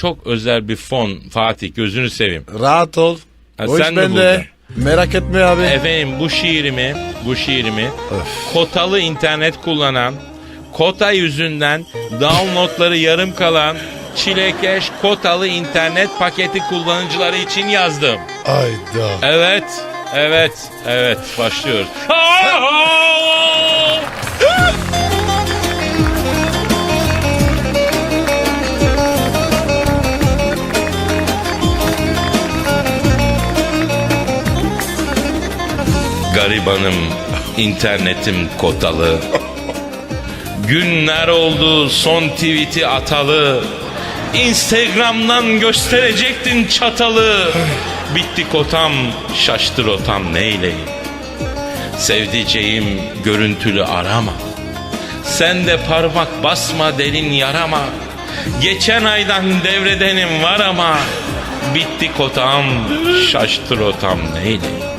çok özel bir fon Fatih gözünü seveyim. Rahat ol. Ha, o sen iş mi bende. buldun? Merak etme abi. Efendim bu şiirimi, bu şiirimi kotalı internet kullanan, kota yüzünden downloadları yarım kalan çilekeş kotalı internet paketi kullanıcıları için yazdım. Ayda. Evet, evet, evet başlıyoruz. Garibanım, internetim kotalı. Günler oldu son tweet'i atalı. Instagram'dan gösterecektin çatalı. Bitti kotam, şaştı rotam neyleyim. Sevdiceğim görüntülü arama. Sen de parmak basma delin yarama. Geçen aydan devredenim var ama. Bitti kotam, şaştı rotam neyleyim.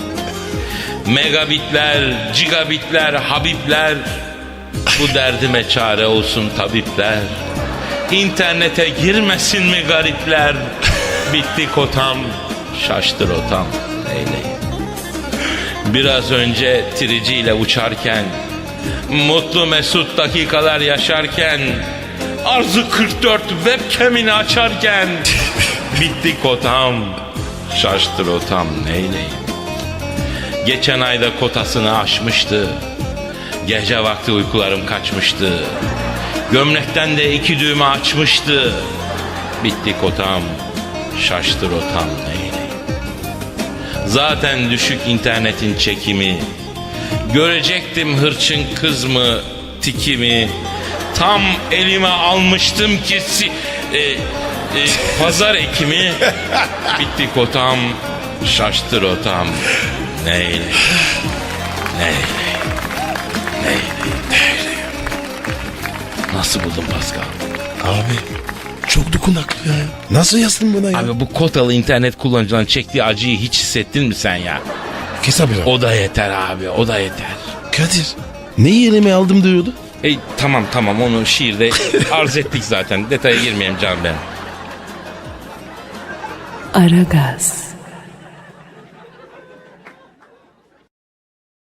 Megabitler, gigabitler, habibler. Bu derdime çare olsun tabipler. İnternete girmesin mi garipler? Bitti kotam, şaştı rotam Neyleyim Biraz önce triciyle uçarken Mutlu mesut dakikalar yaşarken Arzu 44 webcam'ini açarken Bitti kotam, şaştı rotam neyleyim Geçen ayda kotasını aşmıştı. Gece vakti uykularım kaçmıştı. Gömlekten de iki düğme açmıştı. Bitti kotam, şaştı rotam neyleyim. Zaten düşük internetin çekimi. Görecektim hırçın kız mı, tiki mi. Tam elime almıştım ki si- e, e, pazar ekimi. Bitti kotam, şaştı rotam. Neyle? Neyle? Neyle? Nasıl buldun Pascal? Abi çok dokunaklı ya. Nasıl yazdın buna ya? Abi bu kotalı internet kullanıcıların çektiği acıyı hiç hissettin mi sen ya? Kes abi. O da yeter abi, o da yeter. Kadir. Neyi elime aldım diyordu? E, tamam tamam onu şiirde arz ettik zaten. Detaya girmeyeyim canım benim. Aragaz.